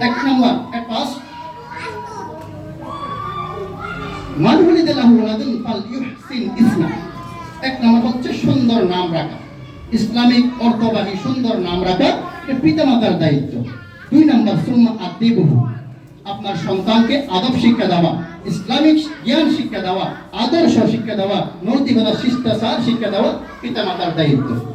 এক নম্বর, এক পাস। মান ইসলাম। এক নম্বর হচ্ছে সুন্দর নাম রাখা। ইসলামিক অর্থবাহী সুন্দর নাম রাখা এটা পিতামাতার দায়িত্ব। দুই নম্বর, সুম্মা আদিবহু। আপনার সন্তানকে আদব শিক্ষা দেওয়া, ইসলামিক জ্ঞান শিক্ষা দেওয়া, আদর্শ শিক্ষা দেওয়া, নৈতিকতা, শিষ্টাচার শিক্ষা দেওয়া পিতামাতার দায়িত্ব।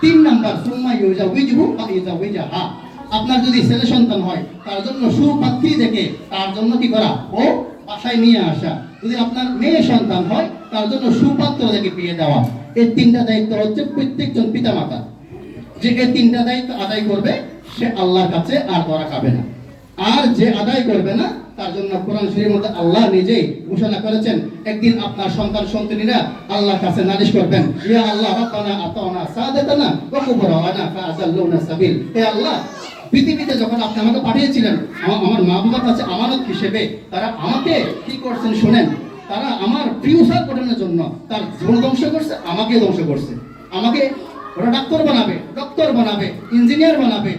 তিন নাম্বার, সুম্মা ইউজা উইজহু বা ইউজা উইজাহা আপনার যদি ছেলে সন্তান হয়, তার জন্য সুপাত্রী দেখে তার জন্য কি করা? ও বাসায় নিয়ে আসা। যদি আপনার মেয়ে সন্তান হয়, তার জন্য সুপাত্র দেখে বিয়ে দেওয়া। এই তিনটা দায়িত্ব হচ্ছে প্রত্যেকজন পিতামাতা। যে এই তিনটা দায়িত্ব আদায় করবে, সে আল্লাহর কাছে আর ধরা খাবে না। আর যে আদায় করবে না, তার জন্য কোরআন শরীফের মধ্যে আল্লাহ নিজেই ঘোষণা করেছেন, একদিন আপনার সন্তান সন্তানীরা আল্লাহর কাছে নালিশ করবেন, ইয়া আল্লাহ, রাব্বানা আতানা সাদাতানা ওয়া কুবরানা ফাআযাল্লুনা সাবিল। হে আল্লাহ পৃথিবীতে যখন আপনি আমাকে পাঠিয়েছিলেন, আমার মা বাবার কাছে আমানত হিসেবে তারা আমাকে কি করছেন শোনেন, তারা আমার ফিউচার গঠনের জন্য তার জীবন ধ্বংস করছে, আমাকে ধ্বংস করছে। আমাকে ওরা ডাক্তার বানাবে, ডক্টর বানাবে, ইঞ্জিনিয়ার বানাবে,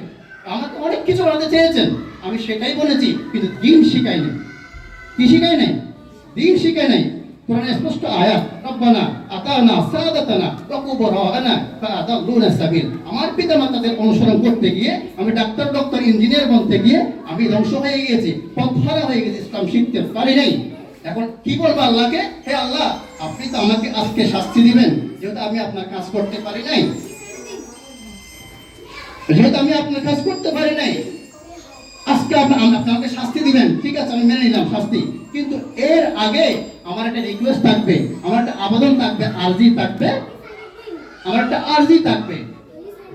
আমাকে অনেক কিছু বানাতে চেয়েছেন। আমি সেটাই বলেছি, কিন্তু দিন শিখাই নাই। কি শিখাই নাই? দিন শিখাই নাই। কোরআনে স্পষ্ট আয়াত রব্বানা আতানা সাদাতানা ওয়া কুবরানা ফাআদাল্লুনা সাবিল আমার পিতামাতাদের অনুসরণ করতে গিয়ে, আমি ডাক্তার, ডক্টর, ইঞ্জিনিয়ার বলতে গিয়ে, আমি ধ্বংস হয়ে গিয়েছি, পথহারা হয়ে গেছি, ইসলাম শিখতে পারি নাই। এখন কি বলব আল্লাহকে? হে আল্লাহ, আপনি তো আমাকে আজকে শাস্তি দিবেন, যেহেতু আমি আপনার কাজ করতে পারি নাই। যেহেতু আমি আপনার কাজ করতে পারি নাই। আজকে আপনি আপনি আমাকে শাস্তি দিবেন। ঠিক আছে, আমি মেনে নিলাম শাস্তি। কিন্তু এর আগে আমার একটা রিকোয়েস্ট থাকবে আমার একটা আবেদন থাকবে আর্জি থাকবে আমার একটা আর্জি থাকবে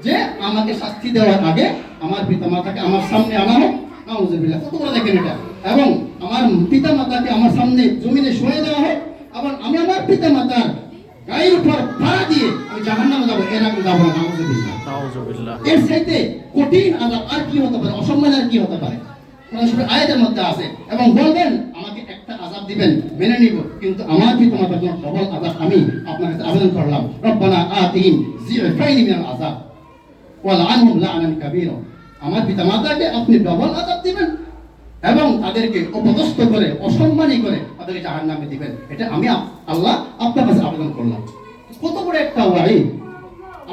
যে আমাকে শাস্তি দেওয়ার আগে আমার পিতা মাতাকে আমার সামনে আনা হোক। নাউজুবিল্লাহ কত করে দেখেন এটা। এবং আমার পিতা মাতাকে আমার সামনে জমিনে শুয়ে দেওয়া হোক। এবং আমি আমার পিতা মাতার গায়ের উপর ভাড়া দিয়ে আমি জাহান্নামে যাব এর আগে যাব নাউজুবিল্লাহ। এর চাইতে কঠিন আজাব আর কি হতে পারে? অসম্মান আর কি হতে পারে? আয়াতের মধ্যে আছে। এবং বলবেন দিবেন, মেনে নিব। কিন্তু আমার পিতামাতার জন্য ডবল আজাব আমি আপনার কাছে আবেদন করলাম। রব্বানা আতিহিম জিফাইনি মিনাল আজাব ওয়াল আনহুম লাআনান কাবীরা। আমার পিতামাতাকে আপনি ডবল আজাব দিবেন এবং তাদেরকে অপদস্থ করে, অসম্মানী করে তাদেরকে জাহান্নামে দিবেন। এটা আমি আল্লাহ আপনার কাছে আবেদন করলাম। কত বড় একটা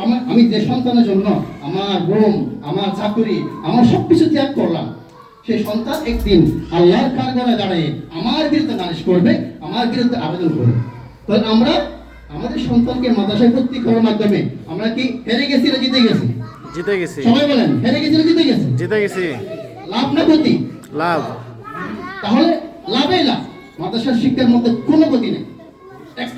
আমার আমি যে সন্তানের জন্য আমার রুম, আমার চাকরি, আমার সব কিছু ত্যাগ করলাম। সেই সন্তান একদিন আল্লাহর কারগারে দাঁড়িয়ে আমার বিরুদ্ধে নালিশ করবে আমার বিরুদ্ধে আবেদন করবে। তো আমরা আমাদের সন্তানকে মাদ্রাসায় ভর্তি করার মাধ্যমে আমরা কি হেরে গেছি না জিতে গেছি? জিতে গেছি। সবাই বলেন হেরে গেছি না জিতে গেছি? জিতে গেছি। লাভ না ক্ষতি? লাভ। তাহলে লাভই লাভ। মাদ্রাসার শিক্ষার মধ্যে কোনো ক্ষতি নেই।